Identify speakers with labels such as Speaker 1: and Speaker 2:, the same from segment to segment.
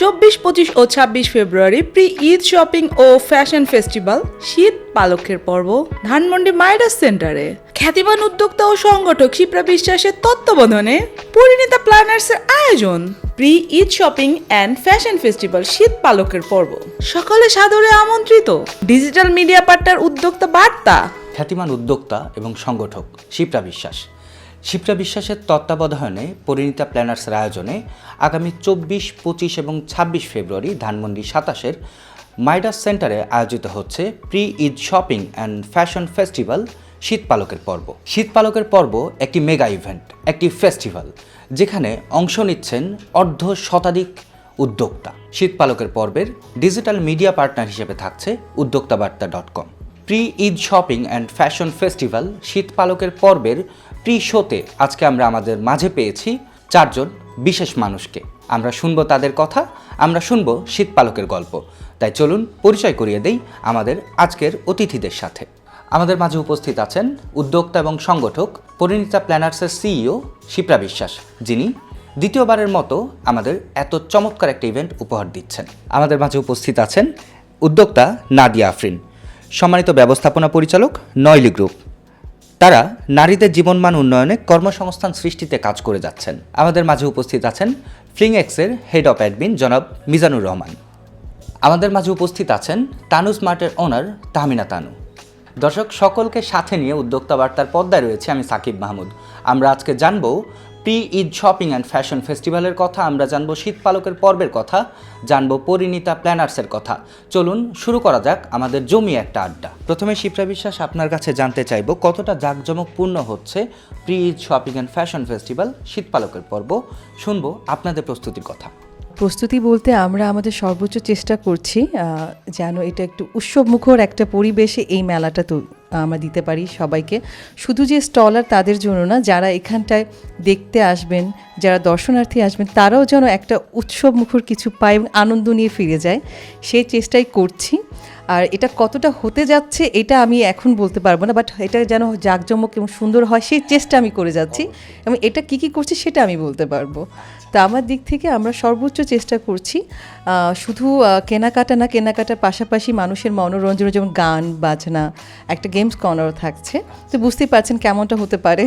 Speaker 1: চব্বিশ, পঁচিশ ও ছাব্বিশ ফেব্রুয়ারি প্রি ঈদ শপিং ও ফ্যাশন ফেস্টিভ্যাল শীত পালকের পর্ব, ধানমন্ডি মাইডাস সেন্টারে। খ্যাতিমান উদ্যোক্তা ও সংগঠক শিপ্রা বিশ্বাসের তত্ত্বাবধানে পরিণীতা প্ল্যানার্সের আয়োজন pre Eid shopping and fashion festival শীত পালকের পর্ব। সকলে সাদরে আমন্ত্রিত ডিজিটাল মিডিয়া পার্টনার উদ্যোক্তা বার্তা।
Speaker 2: খ্যাতিমান উদ্যোক্তা এবং সংগঠক শিপ্রা বিশ্বাস। শিপ্রা বিশ্বাসের তত্ত্বাবধানে পরিণীতা প্ল্যানার্সের আয়োজনে আগামী চব্বিশ, পঁচিশ এবং ছাব্বিশ ফেব্রুয়ারি ধানমন্ডি সাতাশের মাইডাস সেন্টারে আয়োজিত হচ্ছে pre Eid shopping and fashion festival শীতপালকের পর্ব। শীতপালকের পর্ব একটি মেগা ইভেন্ট, একটি ফেস্টিভ্যাল, যেখানে অংশ নিচ্ছেন অর্ধ শতাধিক উদ্যোক্তা। শীতপালকের পর্বের ডিজিটাল মিডিয়া পার্টনার হিসেবে থাকছে উদ্যোক্তাবার্তা dot com. Pre Eid shopping and fashion festival শীতপালকের পর্বের প্রি শোতে আজকে আমরা আমাদের মাঝে পেয়েছি চারজন বিশেষ মানুষকে। আমরা শুনব তাদের কথা, আমরা শুনব শীতপালকের গল্প। তাই চলুন পরিচয় করিয়ে দেই আমাদের আজকের অতিথিদের সাথে। আমাদের মাঝে উপস্থিত আছেন উদ্যোক্তা এবং সংগঠক, পরিণীতা প্ল্যানার্সের সিইও শিপ্রা বিশ্বাস, যিনি দ্বিতীয়বারের মতো আমাদের এত চমৎকার একটা ইভেন্ট উপহার দিচ্ছেন। আমাদের মাঝে উপস্থিত আছেন উদ্যোক্তা নাদিয়া আফরিন, সম্মানিত ব্যবস্থাপনা পরিচালক নয়লি গ্রুপ। তারা নারীদের জীবনমান উন্নয়নে কর্মসংস্থান সৃষ্টিতে কাজ করে যাচ্ছেন। আমাদের মাঝে উপস্থিত আছেন ফ্লিংএক্সের হেড অফ অ্যাডমিন জনাব মিজানুর রহমান। আমাদের মাঝে উপস্থিত আছেন তানু স্মার্টের ওনার তাহমিনা তানু। দর্শক, সকলকে সাথে নিয়ে উদ্যোক্তা বার্তার পদ্মায় রয়েছে আমি সাকিব মাহমুদ। আমরা আজকে জানব pre Eid shopping and fashion ফেস্টিভ্যালের কথা, আমরা জানব শীতপালকের পর্বের কথা, জানব পরিণীতা প্ল্যানার্সের কথা। চলুন শুরু করা যাক আমাদের জমি একটা আড্ডা। প্রথমে শিপ্রা বিশ্বাস আপনার কাছে জানতে চাইব, কতটা জাঁকজমকপূর্ণ হচ্ছে pre Eid shopping and fashion festival শীতপালকের পর্ব? শুনব আপনাদের প্রস্তুতির কথা।
Speaker 3: প্রস্তুতি বলতে আমরা আমাদের সর্বোচ্চ চেষ্টা করছি যেন এটা একটু উৎসবমুখর একটা পরিবেশে এই মেলাটা তো, আমরা দিতে পারি সবাইকে। শুধু যে স্টলার তাদের জন্য না, যারা এখানটায় দেখতে আসবেন, যারা দর্শনার্থী আসবেন, তারাও যেন একটা উৎসবমুখর কিছু পায় এবং আনন্দ নিয়ে ফিরে যায়। সেই চেষ্টাই করছি। আর এটা কতটা হতে যাচ্ছে, এটা আমি এখন বলতে পারব না বাট এটা যেন জাঁকজমক এবং সুন্দর হয়, সেই চেষ্টা আমি করে যাচ্ছি। এবং এটা কি কি করছি, সেটা আমি বলতে পারব। তা আমার দিক থেকে আমরা সর্বোচ্চ চেষ্টা করছি শুধু কেনাকাটা না, কেনাকাটার পাশাপাশি মানুষের মনোরঞ্জনের যেমন গান, বাজনা, একটা গেমস কর্নারও থাকছে। তো বুঝতেই পারছেন কেমনটা হতে পারে।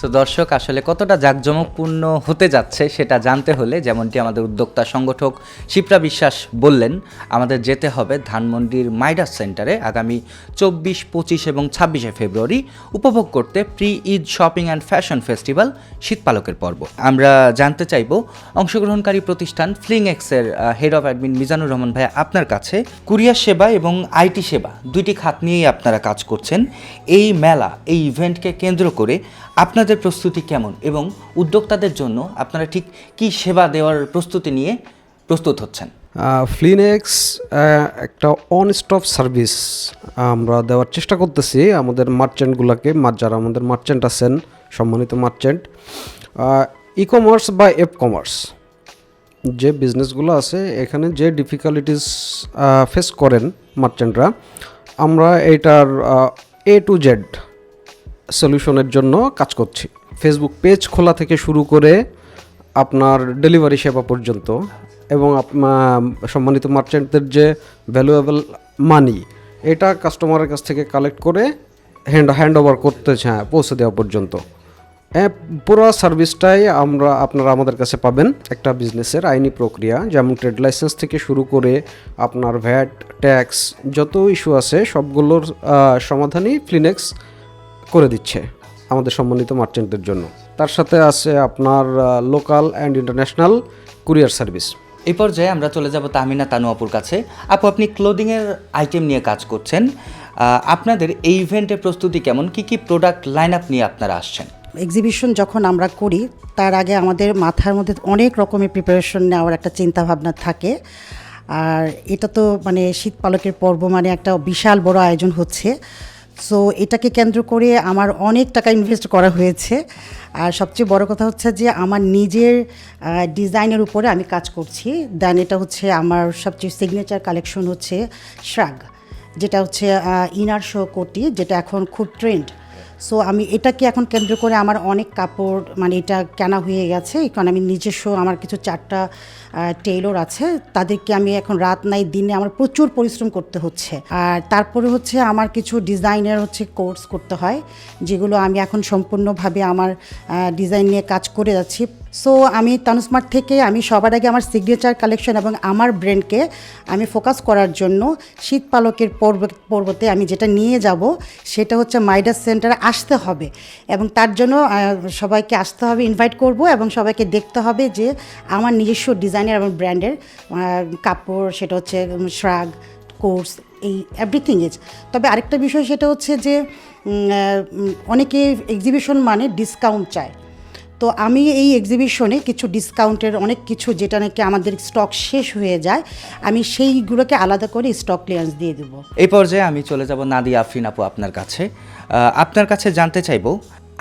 Speaker 2: সো দর্শক, আসলে কতটা জাঁকজমকপূর্ণ হতে যাচ্ছে সেটা জানতে হলে যেমনটি আমাদের উদ্যোক্তা, সংগঠক শিপ্রা বিশ্বাস বললেন, আমাদের যেতে হবে ধানমন্ডির মাইডাস সেন্টারে আগামী চব্বিশ, পঁচিশ এবং ছাব্বিশে ফেব্রুয়ারি উপভোগ করতে pre Eid shopping and fashion festival শীতপালকের পর্ব। আমরা জানতে চাইব অংশগ্রহণকারী প্রতিষ্ঠান ফ্লিং এক্সের head of admin Mizanur Rahman ভাই আপনার কাছে। কুরিয়ার সেবা এবং আইটি সেবা দুইটি খাত নিয়েই আপনারা কাজ করছেন। এই মেলা, এই ইভেন্টকে কেন্দ্র করে আপনাদের প্রস্তুতি কেমন এবং উদ্যোক্তাদের জন্য আপনারা ঠিক কি সেবা দেওয়ার প্রস্তুতি নিয়ে প্রস্তুত হচ্ছেন?
Speaker 4: ফ্লিনেক্স একটা অন স্টপ সার্ভিস আমরা দেওয়ার চেষ্টা করতেছি। আমাদের মার্চেন্টগুলোকে যারা আমাদের মার্চেন্ট আছেন, সম্মানিত মার্চেন্ট ই কমার্স বা এপ কমার্স যে বিজনেসগুলো আছে, এখানে যে ডিফিকাল্টিস ফেস করেন মার্চেন্টরা আমরা এটার এ টু জেড সলিউশনের জন্য কাজ করছি। ফেসবুক পেজ খোলা থেকে শুরু করে আপনার ডেলিভারি সেবা পর্যন্ত এবং সম্মানিত মার্চেন্টদের যে ভ্যালুয়েবল মানি এটা কাস্টমারের কাছ থেকে কালেক্ট করে হ্যান্ড হ্যান্ড ওভার করতে হ্যাঁ পৌঁছে দেওয়া পর্যন্ত। পুরো সার্ভিসটাই আমরা আপনারা আমাদের কাছে পাবেন একটা বিজনেসের আইনি প্রক্রিয়া, যেমন ট্রেড লাইসেন্স থেকে শুরু করে আপনার ভ্যাট ট্যাক্স যত ইস্যু আছে সবগুলোর সমাধানই ফ্লিনেক্স করে দিচ্ছে আমাদের সম্মানিত মার্চেন্টদের জন্য। তার সাথে আছে আপনার local and international courier service
Speaker 2: এই পর্যায়ে আমরা চলে যাব তামিনা তানু আপুর কাছে। আপু, আপনি ক্লোদিংয়ের আইটেম নিয়ে কাজ করছেন। আপনাদের এই ইভেন্টের প্রস্তুতি কেমন? কি কি প্রোডাক্ট লাইন আপ নিয়ে আপনারা আসছেন?
Speaker 5: এক্সিবিশন যখন আমরা করি, তার আগে আমাদের মাথার মধ্যে অনেক রকমের প্রিপারেশন নেওয়ার একটা চিন্তা ভাবনা থাকে। আর এটা তো মানে শীত পালকের পর্ব মানে একটা বিশাল বড় আয়োজন হচ্ছে। সো এটাকে কেন্দ্র করে আমার অনেক টাকা ইনভেস্ট করা হয়েছে। আর সবচেয়ে বড় কথা হচ্ছে যে, আমার নিজের ডিজাইনের উপরে আমি কাজ করছি। দেন এটা হচ্ছে আমার সবচেয়ে সিগনেচার কালেকশন হচ্ছে শ্রাগ যেটা হচ্ছে ইনার শো কোটি, যেটা এখন খুব ট্রেন্ড সো আমি এটাকে এখন কেন্দ্র করে আমার অনেক কাপড় মানে এটা কেনা হয়ে গেছে। কারণ আমি নিজস্ব আমার কিছু চারটা টেইলর আছে। তাদেরকে আমি এখন রাত নাই, দিনে আমার প্রচুর পরিশ্রম করতে হচ্ছে। আর তারপরে হচ্ছে আমার কিছু ডিজাইনের হচ্ছে কোর্স করতে হয়, যেগুলো আমি এখন সম্পূর্ণভাবে আমার ডিজাইন নিয়ে কাজ করে যাচ্ছি। সো আমি তানুস্মার্ট থেকে আমি সবার আগে আমার সিগনেচার কালেকশন এবং আমার ব্র্যান্ডকে আমি ফোকাস করার জন্য শীত পালকের পর্ব, পর্বতে আমি যেটা নিয়ে যাব, সেটা হচ্ছে মাইডাস সেন্টারে আসতে হবে। এবং তার জন্য সবাইকে আসতে হবে ইনভাইট করব এবং সবাইকে দেখতে হবে যে আমার নিজস্ব ডিজাইনের এবং ব্র্যান্ডের কাপড়, সেটা হচ্ছে শ্রাগ, কোর্স, এই এভরিথিং ইজ তবে আরেকটা বিষয় সেটা হচ্ছে যে অনেকে এক্সিবিশন মানে ডিসকাউন্ট চায়। তো আমি এই এক্সিবিশনে কিছু ডিসকাউন্টের অনেক কিছু যেটা নাকি আমাদের স্টক শেষ হয়ে যায়, আমি সেইগুলোকে আলাদা করে স্টক ক্লিয়ারেন্স দিয়ে দেবো।
Speaker 2: এই পর্যায়ে আমি চলে যাব নাদিয়া আফরিন আপু আপনার কাছে। আপনার কাছে জানতে চাইব,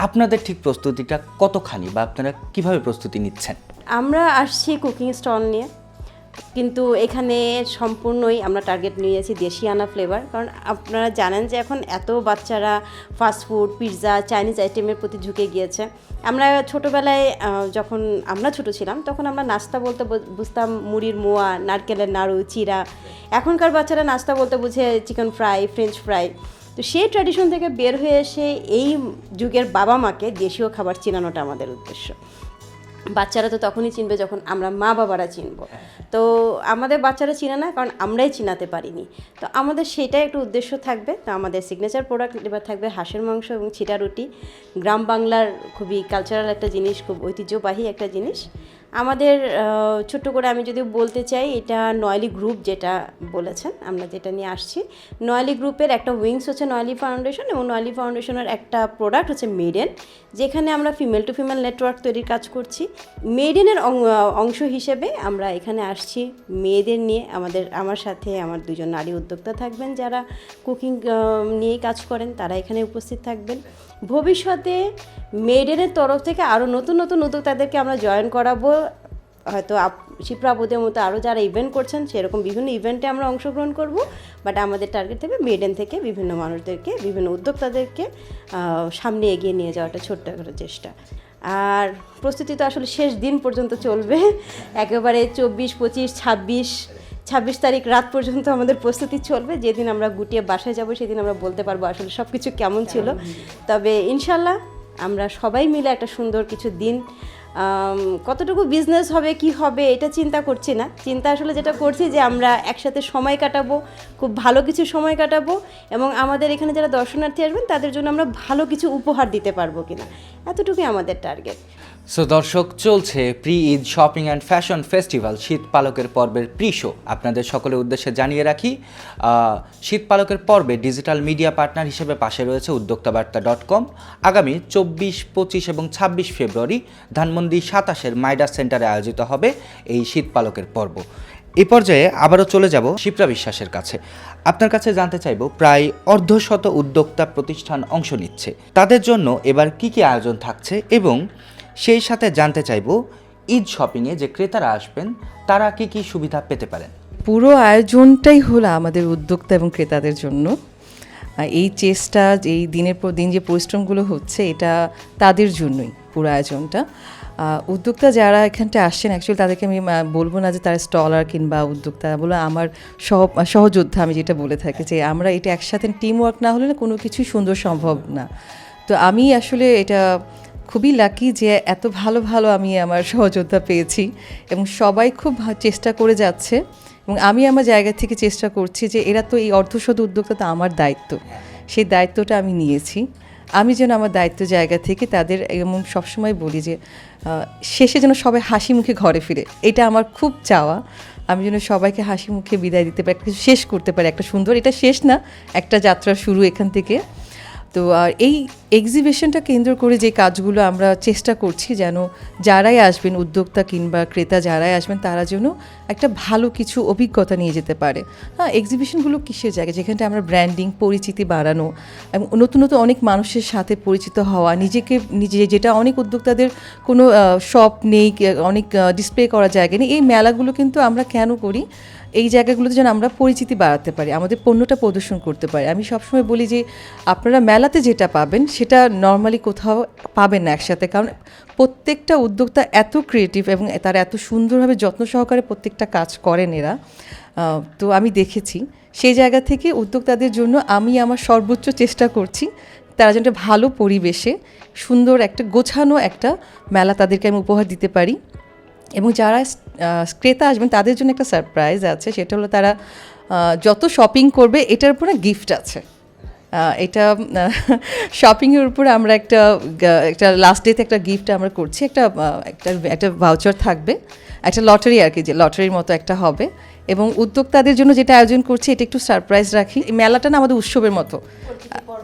Speaker 2: আপনাদের ঠিক প্রস্তুতিটা কতখানি বা আপনারা কীভাবে প্রস্তুতি নিচ্ছেন?
Speaker 6: আমরা আসছি কুকিং স্টল নিয়ে, কিন্তু এখানে সম্পূর্ণই আমরা টার্গেট নিয়েছি দেশিয়ানা ফ্লেভার কারণ আপনারা জানেন যে এখন এত বাচ্চারা ফাস্টফুড পিৎজা চাইনিজ আইটেমের প্রতি ঝুঁকে গিয়েছে। আমরা ছোটোবেলায় যখন আমরা ছোট ছিলাম, তখন আমরা নাস্তা বলতে বুঝতাম মুড়ির মোয়া, নারকেলের নাড়ু চিরা এখনকার বাচ্চারা নাস্তা বলতে বুঝে চিকেন ফ্রাই ফ্রেঞ্চ ফ্রাই তো সেই ট্র্যাডিশন থেকে বের হয়ে এসে এই যুগের বাবা মাকে দেশীয় খাবার চেনানোটা আমাদের উদ্দেশ্য। বাচ্চারা তো তখনই চিনবে যখন আমরা মা বাবারা চিনব। তো আমাদের বাচ্চারা চিনে না, কারণ আমরাই চিনাতে পারিনি। তো আমাদের সেটাই একটু উদ্দেশ্য থাকবে। তো আমাদের সিগনেচার প্রোডাক্ট এবার থাকবে হাঁসের মাংস এবং ছিটা রুটি। গ্রাম বাংলার খুবই কালচারাল একটা জিনিস, খুব ঐতিহ্যবাহী একটা জিনিস। আমাদের ছোট্ট করে আমি যদি বলতে চাই, এটা নয়লি গ্রুপ যেটা বলেছেন, আমরা যেটা নিয়ে আসছি। নয়লি গ্রুপের একটা উইংস হচ্ছে নয়লি ফাউন্ডেশন এবং নয়লি ফাউন্ডেশনের একটা প্রোডাক্ট হচ্ছে মেডেন, যেখানে আমরা ফিমেল টু ফিমেল নেটওয়ার্ক তৈরির কাজ করছি। মেডেনের অংশ হিসেবে আমরা এখানে আসছি মেয়েদের নিয়ে। আমাদের, আমার সাথে আমার দুজন নারী উদ্যোক্তা থাকবেন যারা কুকিং নিয়ে কাজ করেন, তারা এখানে উপস্থিত থাকবেন। ভবিষ্যতে মেডেনের তরফ থেকে আরও নতুন নতুন উদ্যোক্তাদেরকে আমরা জয়েন করাবো। হয়তো আপ শিপ্রাবুদের মতো আরও যারা ইভেন্ট করছেন সেরকম বিভিন্ন ইভেন্টে আমরা অংশগ্রহণ করব। বাট আমাদের টার্গেট থেকে মেডেন থেকে বিভিন্ন মানুষদেরকে বিভিন্ন উদ্যোক্তাদেরকে সামনে এগিয়ে নিয়ে যাওয়াটা ছোট্ট একটা চেষ্টা। আর প্রস্তুতি তো আসলে শেষ দিন পর্যন্ত চলবে। একেবারে চব্বিশ পঁচিশ ছাব্বিশ ছাব্বিশ তারিখ রাত পর্যন্ত আমাদের প্রস্তুতি চলবে। যেদিন আমরা গুটিয়ে বাসায় যাব সেদিন আমরা বলতে পারব আসলে সব কিছু কেমন ছিল। তবে ইনশাল্লাহ আমরা সবাই মিলে একটা সুন্দর কিছু দিন কতটুকু বিজনেস হবে, কি হবে, এটা চিন্তা করছি না। চিন্তা আসলে যেটা করছি যে আমরা একসাথে সময় কাটাবো, খুব ভালো কিছু সময় কাটাবো, এবং আমাদের এখানে যারা দর্শনার্থী আসবেন, তাদের জন্য আমরা ভালো কিছু উপহার দিতে পারব কিনা। এতটুকুই আমাদের টার্গেট
Speaker 2: সো দর্শক, চলছে pre Eid shopping and fashion festival শীত পালকের পর্বের প্রি শো আপনাদের সকলের উদ্দেশ্যে জানিয়ে রাখি শীত পালকের পর্বে ডিজিটাল মিডিয়া পার্টনার হিসেবে পাশে রয়েছে উদ্যোক্তাবার্তা ডট কম আগামী চব্বিশ, পঁচিশ এবং ছাব্বিশ ফেব্রুয়ারি ধানমন্ডি সাতাশের মাইডাস সেন্টারে আয়োজিত হবে এই শীত পালকের পর্ব। এ পর্যায়ে আবারও চলে যাব শিপ্রা বিশ্বাসের কাছে। আপনার কাছে জানতে চাইব, প্রায় অর্ধশত উদ্যোক্তা প্রতিষ্ঠান অংশ নিচ্ছে। তাদের জন্য এবার কি কি আয়োজন থাকছে এবং সেই সাথে জানতে চাইব, ঈদ শপিংয়ে যে ক্রেতারা আসবেন, তারা কি কি সুবিধা পেতে পারেন?
Speaker 3: পুরো আয়োজনটাই হলো আমাদের উদ্যোক্তা এবং ক্রেতাদের জন্য। এই চেষ্টা, এই দিনের পর দিন যে পরিশ্রমগুলো হচ্ছে, এটা তাদের জন্যই পুরো আয়োজনটা। উদ্যোক্তা যারা এখানটা আসছেন অ্যাকচুয়ালি তাদেরকে আমি বলব না যে তারা স্টলার কিংবা উদ্যোক্তা, বলে আমার সহ, সহযোদ্ধা আমি যেটা বলে থাকি যে আমরা এটা একসাথে টিম ওয়ার্ক না হলে না কোনো কিছুই সুন্দর সম্ভব না। তো আমি আসলে এটা খুবই লাকি যে এত ভালো ভালো আমি আমার সহযোদ্ধা পেয়েছি এবং সবাই খুব চেষ্টা করে যাচ্ছে এবং আমি আমার জায়গা থেকে চেষ্টা করছি যে এরা তো এই অর্ধশত উদ্যোক্তা তো আমার দায়িত্ব। সেই দায়িত্বটা আমি নিয়েছি। আমি যেন আমার দায়িত্ব জায়গা থেকে তাদের এমন সবসময় বলি যে শেষে যেন সবাই হাসি মুখে ঘরে ফিরে। এটা আমার খুব চাওয়া। আমি যেন সবাইকে হাসি মুখে বিদায় দিতে পারি, একটা কিছু শেষ করতে পারি, একটা সুন্দর, এটা শেষ না, একটা যাত্রা শুরু এখান থেকে। তো, আর এই এক্সিবিশনটা কেন্দ্র করে যে কাজগুলো আমরা চেষ্টা করছি যেন যারাই আসবেন, উদ্যোক্তা কিংবা ক্রেতা যারাই আসবেন, তারা যেন একটা ভালো কিছু অভিজ্ঞতা নিয়ে যেতে পারে। হ্যাঁ এক্সিবিশনগুলো কিসের জায়গা? যেখানটা আমরা ব্র্যান্ডিং পরিচিতি বাড়ানো এবং নতুন নতুন অনেক মানুষের সাথে পরিচিত হওয়া, নিজেকে, নিজে, যেটা অনেক উদ্যোক্তাদের কোনো শপ নেই, অনেক ডিসপ্লে করা জায়গা নেই, এই মেলাগুলো কিন্তু আমরা কেন করি? এই জায়গাগুলোতে যেন আমরা পরিচিতি বাড়াতে পারি, আমাদের পণ্যটা প্রদর্শন করতে পারি। আমি সবসময় বলি যে, আপনারা মেলাতে যেটা পাবেন, সেটা নর্মালি কোথাও পাবেন না একসাথে। কারণ প্রত্যেকটা উদ্যোক্তা এত ক্রিয়েটিভ এবং তারা এত সুন্দরভাবে যত্ন সহকারে প্রত্যেকটা কাজ করেন এরা। তো আমি দেখেছি, সেই জায়গা থেকে উদ্যোক্তাদের জন্য আমি আমার সর্বোচ্চ চেষ্টা করছি, তারা যেন ভালো পরিবেশে সুন্দর একটা গোছানো একটা মেলা তাদেরকে আমি উপহার দিতে পারি। এবং যারা ক্রেতা আসবেন, তাদের জন্য একটা সারপ্রাইজ আছে, সেটা হলো তারা যত শপিং করবে, এটার উপরে গিফট আছে। এটা শপিংয়ের উপরে আমরা একটা একটা লাস্ট ডেতে একটা গিফট আমরা করছি, একটা একটা একটা ভাউচার থাকবে। একটা লটারি আর কি, যে লটারির মতো একটা হবে। এবং উদ্যোক্তাদের জন্য যেটা আয়োজন করছি, এটা একটু সারপ্রাইজ রাখি। মেলাটা না আমাদের উৎসবের মতো।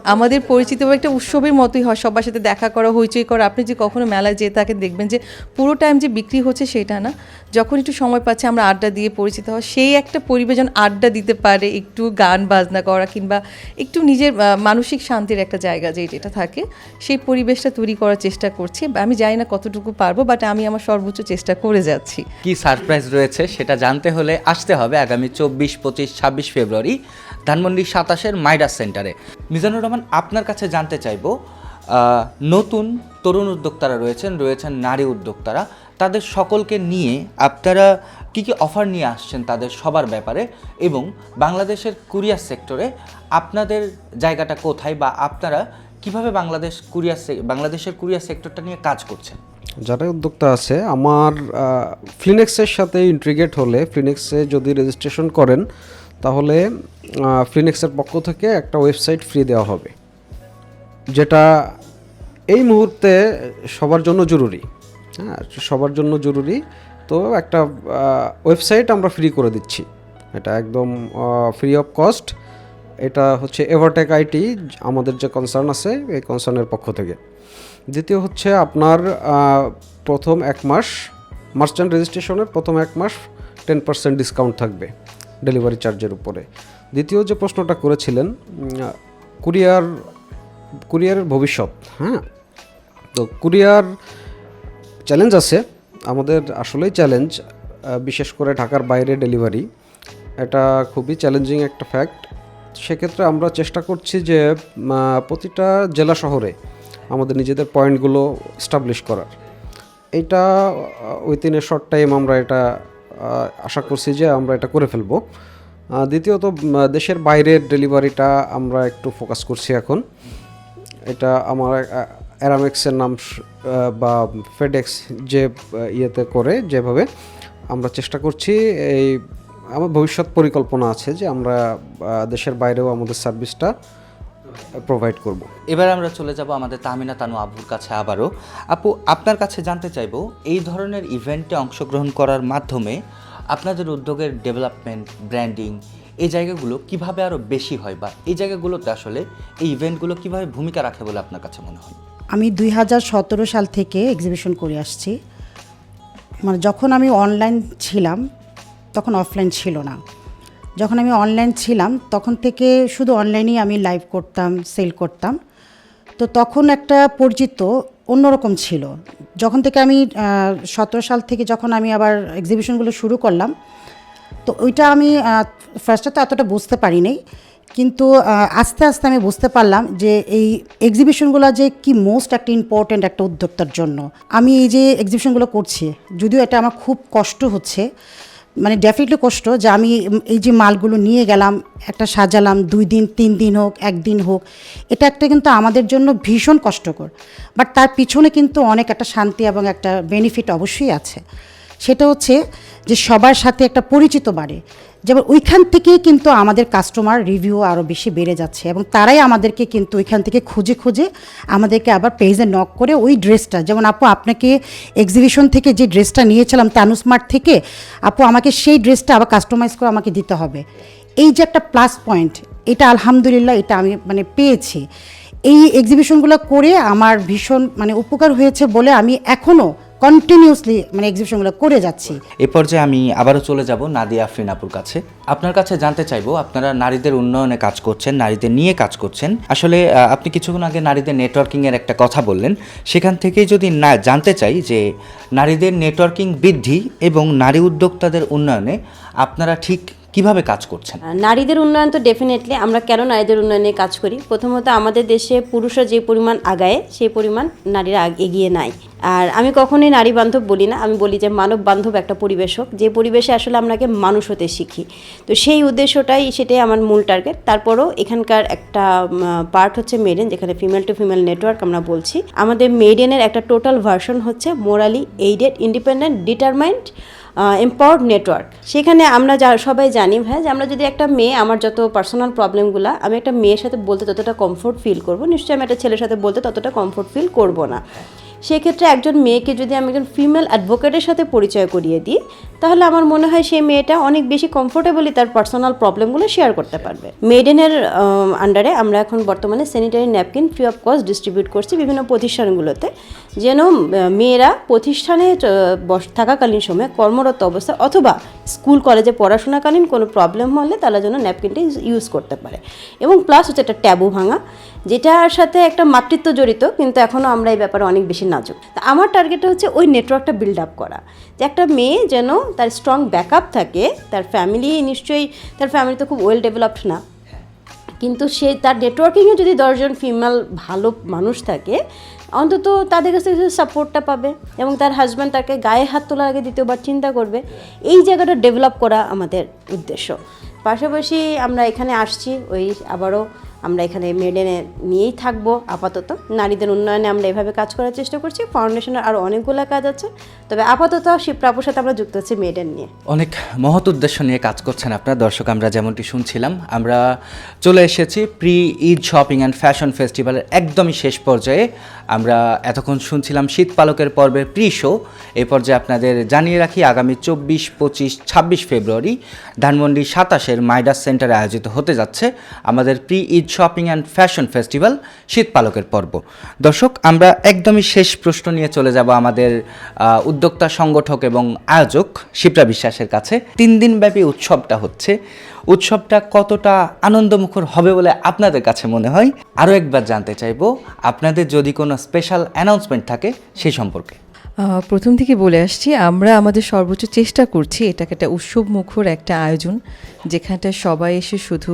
Speaker 3: আমাদের পরিচিত একটা উৎসবের মতোই হয়, সবার সাথে দেখা করা, হইচই করা। আপনি যে কখনো মেলায় যেয়ে থাকেন দেখবেন যে পুরো টাইম যে বিক্রি হচ্ছে সেটা না। যখন একটু সময় পাচ্ছে, আমরা আড্ডা দিয়ে পরিচিত হওয়া, সেই একটা পরিবেশ যেন আড্ডা দিতে পারে, একটু গান বাজনা করা, কিংবা একটু নিজের মানসিক শান্তির একটা জায়গা যে যেটা থাকে, সেই পরিবেশটা তৈরি করার চেষ্টা করছি। আমি জানি না কতটুকু পারব বাট আমি আমার সর্বোচ্চ চেষ্টা করে যাচ্ছি।
Speaker 2: কি সারপ্রাইজ রয়েছে সেটা জানতে হলে আসতে হবে আগামী চব্বিশ, পঁচিশ, ছাব্বিশ ফেব্রুয়ারি ধানমন্ডি সাতাশের মাইডাস সেন্টারে। মিজানুর রহমান, আপনার কাছে জানতে চাইব নতুন তরুণ উদ্যোক্তারা রয়েছেন রয়েছেন নারী উদ্যোক্তারা। তাদের সকলকে নিয়ে আপনারা কি কি অফার নিয়ে আসছেন তাদের সবার ব্যাপারে? এবং বাংলাদেশের কুরিয়ার সেক্টরে আপনাদের জায়গাটা কোথায় বা আপনারা কীভাবে বাংলাদেশ কুরিয়ার বাংলাদেশের কুরিয়ার সেক্টরটা নিয়ে কাজ করছেন?
Speaker 4: যারা উদ্যোক্তা আছে, আমার ফ্লিনেক্সের সাথে ইন্ট্রিগেট হলে ফ্লিনেক্সে যদি রেজিস্ট্রেশন করেন, তাহলে ফ্লিনেক্সের পক্ষ থেকে একটা ওয়েবসাইট ফ্রি দেওয়া হবে। যেটা এই মুহূর্তে সবার জন্য জরুরি। হ্যাঁ সবার জন্য জরুরি। তো একটা ওয়েবসাইট আমরা ফ্রি করে দিচ্ছি। এটা একদম ফ্রি অফ কস্ট এটা হচ্ছে এভারটেক আইটি আমাদের যে কনসার্ন আছে, এই কনসার্নের পক্ষ থেকে। দ্বিতীয় হচ্ছে আপনার প্রথম এক মাস মার্চেন্ট রেজিস্ট্রেশনের প্রথম এক মাস টেন পার্সেন্ট ডিসকাউন্ট থাকবে ডেলিভারি চার্জের উপরে। দ্বিতীয় যে প্রশ্নটা করেছিলেন কুরিয়ার, কুরিয়ারের ভবিষ্যৎ হ্যাঁ? তো কুরিয়ার চ্যালেঞ্জ আছে, আমাদের আসলেই চ্যালেঞ্জ বিশেষ করে ঢাকার বাইরে ডেলিভারি এটা খুবই চ্যালেঞ্জিং একটা ফ্যাক্ট সেক্ষেত্রে আমরা চেষ্টা করছি যে প্রতিটা জেলা শহরে আমাদের নিজেদের পয়েন্টগুলো স্টাবলিশ করার। এটা উইথিন এ শর্ট টাইম আমরা এটা আশা করছি যে আমরা এটা করে ফেলব। দ্বিতীয়ত দেশের বাইরের ডেলিভারিটা আমরা একটু ফোকাস করছি এখন। এটা আমার অ্যারামেক্সের নাম বা ফেডেক্স যে ইয়েতে করে যেভাবে আমরা চেষ্টা করছি, এই, আমার ভবিষ্যৎ পরিকল্পনা আছে যে আমরা দেশের বাইরেও আমাদের সার্ভিসটা প্রোভাইড করব।
Speaker 2: এবার আমরা চলে যাব আমাদের তামিনা তানু আবুর কাছে আবারও। আপু আপনার কাছে জানতে চাইব এই ধরনের ইভেন্টে অংশগ্রহণ করার মাধ্যমে আপনাদের উদ্যোগের ডেভেলপমেন্ট ব্র্যান্ডিং এই জায়গাগুলো কীভাবে আরও বেশি হয় বা এই জায়গাগুলোতে আসলে এই ইভেন্টগুলো কীভাবে ভূমিকা রাখে বলে আপনার কাছে মনে হয়?
Speaker 5: আমি দুই হাজার সতেরো সাল থেকে এক্সিবিশন করে আসছি। মানে যখন আমি অনলাইন ছিলাম তখন অফলাইন ছিল না। যখন আমি অনলাইন ছিলাম, তখন থেকে শুধু অনলাইনেই আমি লাইভ করতাম সেল করতাম। তো তখন একটা পরিচিত অন্যরকম ছিল। যখন থেকে আমি সতেরো সাল থেকে যখন আমি আবার এক্সিবিশনগুলো শুরু করলাম, তো ওইটা আমি ফার্স্টে তো এতটা বুঝতে পারিনি, কিন্তু আস্তে আস্তে আমি বুঝতে পারলাম যে এই এক্সিবিশনগুলো যে কি মোস্ট একটা ইম্পর্ট্যান্ট একটা উদ্যোক্তার জন্য। আমি এই যে এক্সিবিশনগুলো করছি, যদিও এটা আমার খুব কষ্ট হচ্ছে মানে ডেফিনেটলি কষ্ট যে আমি এই যে মালগুলো নিয়ে গেলাম, একটা সাজালাম, দুই দিন, তিন দিন হোক, একদিন হোক, এটা একটা কিন্তু আমাদের জন্য ভীষণ কষ্টকর। বাট তার পিছনে কিন্তু অনেক একটা শান্তি এবং একটা বেনিফিট অবশ্যই আছে। সেটা হচ্ছে যে সবার সাথে একটা পরিচিত বাড়ে যেমন ওইখান থেকেই কিন্তু আমাদের কাস্টমার রিভিউ আরও বেশি বেড়ে যাচ্ছে এবং তারাই আমাদেরকে কিন্তু ওইখান থেকে খুঁজে খুঁজে আমাদেরকে আবার পেজে নক করে ওই ড্রেসটা যেমন আপু আপনাকে এক্সিবিশন থেকে যে ড্রেসটা নিয়েছিলাম তানুস্মার্ট থেকে, আপু আমাকে সেই ড্রেসটা আবার কাস্টমাইজ করে আমাকে দিতে হবে। এই যে একটা প্লাস পয়েন্ট এটা আলহামদুলিল্লাহ এটা আমি মানে পেয়েছি। এই এক্সিবিশনগুলো করে আমার ভীষণ মানে উপকার হয়েছে বলে আমি এখনও কন্টিনিউসলি মানে এক্সিবিশনগুলো করে যাচ্ছি।
Speaker 2: এ পর্যায়ে আমি আবারও চলে যাব নাদিয়া আফরিন আপুর কাছে। আপনার কাছে জানতে চাইব, আপনারা নারীদের উন্নয়নে কাজ করছেন, নারীদের নিয়ে কাজ করছেন। আসলে আপনি কিছুক্ষণ আগে নারীদের নেটওয়ার্কিং এর একটা কথা বললেন। সেখান থেকেই যদি না জানতে চাই যে নারীদের নেটওয়ার্কিং বৃদ্ধি এবং নারী উদ্যোক্তাদের উন্নয়নে আপনারা ঠিক কীভাবে কাজ করছেন?
Speaker 6: নারীদের উন্নয়ন তো ডেফিনেটলি আমরা কেন নারীদের উন্নয়নে কাজ করি? প্রথমত আমাদের দেশে পুরুষরা যে পরিমাণ আগায়, সেই পরিমাণ নারীরা এগিয়ে নাই আর আমি কখনোই নারী বান্ধব বলি না, আমি বলি যে মানব বান্ধব একটা পরিবেশ হোক, যে পরিবেশে আসলে আপনাকে মানুষ হতে শিখি। তো সেই উদ্দেশ্যটাই, সেটাই আমার মূল টার্গেট তারপরও এখানকার একটা পার্ট হচ্ছে মেডেন যেখানে ফিমেল টু ফিমেল নেটওয়ার্ক আমরা বলছি। আমাদের মেডেনের একটা টোটাল ভার্সন হচ্ছে morally aided independent determined empowered network সেখানে আমরা যা, সবাই জানি ভাই যে আমরা যদি একটা মেয়ে, আমার যত পার্সোনাল প্রবলেমগুলো আমি একটা মেয়ের সাথে বলতে ততটা কমফোর্ট ফিল করব। নিশ্চয়ই আমি একটা ছেলের সাথে বলতে ততটা কমফোর্ট ফিল করব না। সেক্ষেত্রে একজন মেয়েকে যদি আমি একজন ফিমেল অ্যাডভোকেটের সাথে পরিচয় করিয়ে দিই, তাহলে আমার মনে হয় সেই মেয়েটা অনেক বেশি কমফোর্টেবলি তার পার্সোনাল প্রবলেমগুলো শেয়ার করতে পারবে। মেডেনের আন্ডারে আমরা এখন বর্তমানে sanitary napkin free of cost distribute করছি বিভিন্ন প্রতিষ্ঠানগুলোতে। যেন মেয়েরা প্রতিষ্ঠানে থাকাকালীন সময়ে কর্মরত অবস্থা অথবা স্কুল কলেজে পড়াশোনাকালীন কোনো প্রবলেম হলে তারা যেন ন্যাপকিনটা ইউজ করতে পারে। এবং প্লাস হচ্ছে একটা ট্যাবু ভাঙা। যেটার সাথে একটা মাতৃত্ব জড়িত, কিন্তু এখনও আমরা এই ব্যাপারে অনেক বেশি নাজুক। তা আমার টার্গেটটা হচ্ছে ওই নেটওয়ার্কটা বিল্ড আপ করা। যে একটা মেয়ে যেন তার স্ট্রং ব্যাকআপ থাকে, তার ফ্যামিলি নিশ্চয়ই, তার ফ্যামিলি তো খুব ওয়েল ডেভেলপড না। কিন্তু সে তার নেটওয়ার্কিংয়ে যদি দশজন ফিমেল ভালো মানুষ থাকে, অন্তত তাদের কাছ থেকে সাপোর্টটা পাবে এবং তার হাজব্যান্ড তাকে গায়ে হাত তোলার আগে দ্বিতীয়বার চিন্তা করবে। এই জায়গাটা ডেভেলপ করা আমাদের উদ্দেশ্য। পাশাপাশি আমরা এখানে আসছি, ওই আবারও আমরা এখানে মেডেনে নিয়েই থাকব, আপাতত। নারীদের উন্নয়নে আমরা এভাবে কাজ করার চেষ্টা করছি। ফাউন্ডেশনের আরও অনেকগুলো কাজ আছে। তবে আপাতত শিবপ্রাপুর সাথে আমরা যুক্ত হচ্ছি মেডেন নিয়ে।
Speaker 2: অনেক মহৎ উদ্দেশ্য নিয়ে কাজ করছেন আপনার। দর্শক, আমরা যেমনটি শুনছিলাম, আমরা চলে এসেছি pre Eid shopping and fashion ফেস্টিভ্যালের একদমই শেষ পর্যায়ে। আমরা এতক্ষণ শুনছিলাম শীত পালকের পর্বের প্রি শো এই পর্যায়ে আপনাদের জানিয়ে রাখি, আগামী চব্বিশ, পঁচিশ, ছাব্বিশ ফেব্রুয়ারি ধানমন্ডি সাতাশের মাইডাস সেন্টারে আয়োজিত হতে যাচ্ছে আমাদের pre Eid shopping and fashion festival শীত পালকের পর্ব। দর্শক, আমরা একদমই শেষ প্রশ্ন নিয়ে চলে যাব আমাদের উদ্যোক্তা, সংগঠক এবং আয়োজক শিপ্রা বিশ্বাসের কাছে। তিন দিনব্যাপী উৎসবটা হচ্ছে। উৎসবটা কতটা আনন্দমুখর হবে বলে আপনাদের কাছে মনে হয়? আরও একবার জানতে চাইব। আপনাদের যদি কোনো স্পেশাল অ্যানাউন্সমেন্ট থাকে সেই সম্পর্কে।
Speaker 3: প্রথম থেকে বলে আসছি, আমরা আমাদের সর্বোচ্চ চেষ্টা করছি, এটাকে একটা উৎসব মুখর একটা আয়োজন যেখানটা সবাই এসে শুধু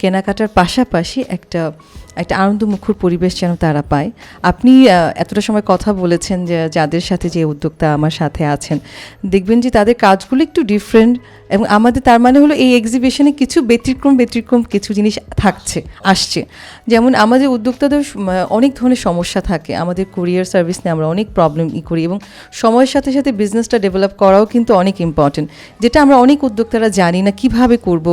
Speaker 3: কেনাকাটার পাশাপাশি একটা একটা আনন্দমুখর পরিবেশ যেন তারা পায়। আপনি এতটা সময় কথা বলেছেন যে যাদের সাথে যে উদ্যোক্তা আমার সাথে আছেন, দেখবেন যে তাদের কাজগুলো একটু ডিফারেন্ট এবং আমাদের তার মানে হলো এই এক্সিবিশনে কিছু ব্যতিক্রম ব্যতিক্রম কিছু জিনিস থাকছে, আসছে। যেমন আমাদের উদ্যোক্তাদের অনেক ধরনের সমস্যা থাকে। আমাদের কুরিয়ার সার্ভিস নিয়ে আমরা অনেক প্রবলেম ই করি এবং সময়ের সাথে সাথে বিজনেসটা ডেভেলপ করাও কিন্তু অনেক ইম্পর্টেন্ট যেটা আমরা অনেক উদ্যোক্তারা জানি না কীভাবে করব।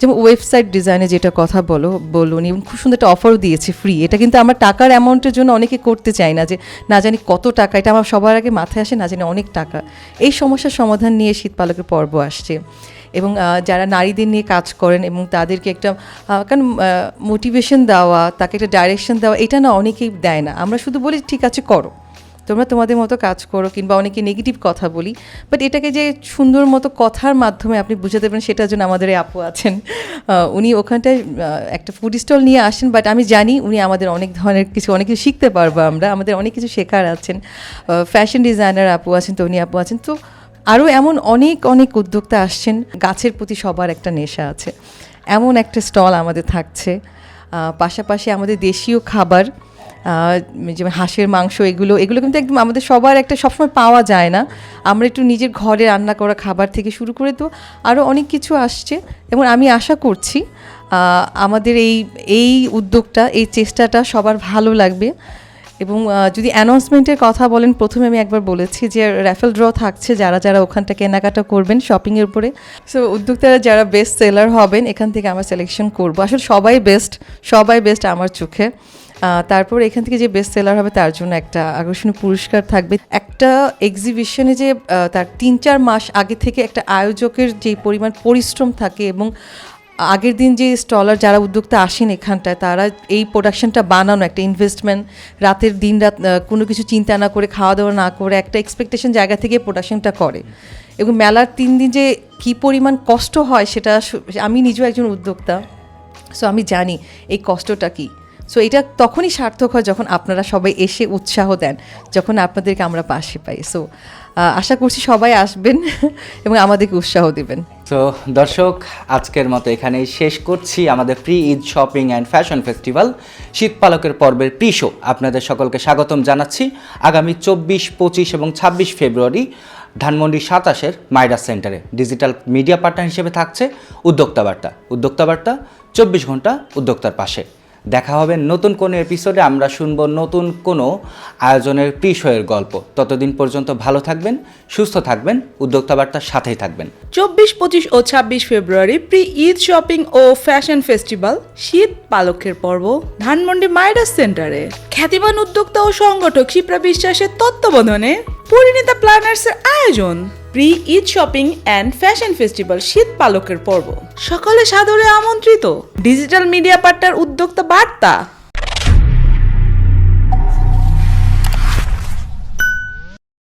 Speaker 3: যেমন ওয়েবসাইট ডিজাইনে যেটা কথা বলো, বলুন, এবং খুব সুন্দর একটা অফারও দিয়েছে ফ্রি এটা কিন্তু আমার টাকার অ্যামাউন্টের জন্য অনেকে করতে চায় না যে, না জানি কত টাকা, এটা আমার সবার আগে মাথায় আসে, না জানি অনেক টাকা। এই সমস্যার সমাধান নিয়ে শীতপালকের পর্ব আসছে। এবং যারা নারীদের নিয়ে কাজ করেন এবং তাদেরকে একটা কারণ মোটিভেশন দেওয়া, তাকে একটা ডাইরেকশন দেওয়া, এটা না অনেকেই দেয় না। আমরা শুধু বলি, ঠিক আছে, করো। তোমরা তোমাদের মতো কাজ করো কিংবা অনেকে নেগেটিভ কথা বলি বাট এটাকে যে সুন্দর মতো কথার মাধ্যমে আপনি বুঝাতে পারেন, সেটার জন্য আমাদের আপু আছেন। উনি ওখানটায় একটা ফুড স্টল নিয়ে আসেন বাট আমি জানি উনি আমাদের অনেক ধরনের কিছু, অনেক কিছু শিখতে পারব আমরা, আমাদের অনেক কিছু শেখার আছেন। ফ্যাশন ডিজাইনার আপু আছেন তনি আপু আছেন, তো আরও এমন অনেক অনেক উদ্যোক্তা আসছেন, গাছের প্রতি সবার একটা নেশা আছে। এমন একটা স্টল আমাদের থাকছে। পাশাপাশি আমাদের দেশীয় খাবার যেমন হাঁসের মাংস, এগুলো এগুলো কিন্তু একদম আমাদের সবার একটা সবসময় পাওয়া যায় না। আমরা একটু নিজের ঘরে রান্না করা খাবার থেকে শুরু করে তো আরও অনেক কিছু আসছে এবং আমি আশা করছি আমাদের এই এই উদ্যোগটা, এই চেষ্টাটা সবার ভালো লাগবে। এবং যদি অ্যানাউন্সমেন্টের কথা বলেন, প্রথমে আমি একবার বলেছি যে র্যাফেল ড্র থাকছে, যারা যারা ওখানটা কেনাকাটা করবেন শপিংয়ের উপরে। সো উদ্যোক্তারা যারা বেস্ট সেলার হবেন, এখান থেকে আমরা সিলেকশন করব। আসলে সবাই বেস্ট সবাই বেস্ট আমার চোখে। তারপর এখান থেকে যে বেস্ট সেলার হবে তার জন্য একটা আকর্ষণীয় পুরস্কার থাকবে। একটা এক্সিবিশনে যে তার তিন চার মাস আগে থেকে একটা আয়োজকের যে পরিমাণ পরিশ্রম থাকে এবং আগের দিন যে স্টলার যারা উদ্যোক্তা আসেন এখানটায়, তারা এই প্রোডাকশনটা বানানো, একটা ইনভেস্টমেন্ট রাতের দিন রাত কোনো কিছু চিন্তা না করে খাওয়া দাওয়া না করে, একটা এক্সপেকটেশন জায়গা থেকে প্রোডাকশনটা করে। এবং মেলার তিন দিন যে কী পরিমাণ কষ্ট হয় সেটা আমি নিজেও একজন উদ্যোক্তা সো আমি জানি এই কষ্টটা কী। সো এটা তখনই সার্থক হয় যখন আপনারা সবাই এসে উৎসাহ দেন, যখন আপনাদেরকে আমরা পাশে পাই। সো আশা করছি সবাই আসবেন এবং আমাদেরকে উৎসাহ দিবেন।
Speaker 2: তো দর্শক, আজকের মতো এখানেই শেষ করছি আমাদের pre Eid shopping and fashion festival শীত পালকের পর্বের প্রি শো আপনাদের সকলকে স্বাগতম জানাচ্ছি আগামী চব্বিশ, পঁচিশ এবং ছাব্বিশ ফেব্রুয়ারি ধানমন্ডি সাতাশের মাইডাস সেন্টারে। ডিজিটাল মিডিয়া পার্টনার হিসেবে থাকছে উদ্যোক্তা বার্তা। উদ্যোক্তা বার্তা, চব্বিশ ঘণ্টা উদ্যোক্তার পাশে। দেখা হবে নতুন কোনো এপিসোডে আমরা শুনব নতুন কোনো আয়োজনের শোয়ের গল্প। ততদিন পর্যন্ত ভালো থাকবেন, সুস্থ থাকবেন, উদ্যোক্তা বার্তার সাথেই থাকবেন।
Speaker 1: চব্বিশ, পঁচিশ ও ছাব্বিশ ফেব্রুয়ারি প্রি ঈদ শপিং ও ফ্যাশন ফেস্টিভ্যাল শীত পালকের পর্ব, ধানমন্ডি মাইডাস সেন্টারে। খ্যাতিমান উদ্যোক্তা ও সংগঠক শিপ্রা বিশ্বাসের তত্ত্বাবধানে পরিণীতা প্ল্যানার্সের আয়োজন। Pre Eid shopping and fashion festival শীত পালকের পর্ব। সকলে সাদরে আমন্ত্রিত। ডিজিটাল মিডিয়া পার্টার উদ্যোক্তা বার্তা।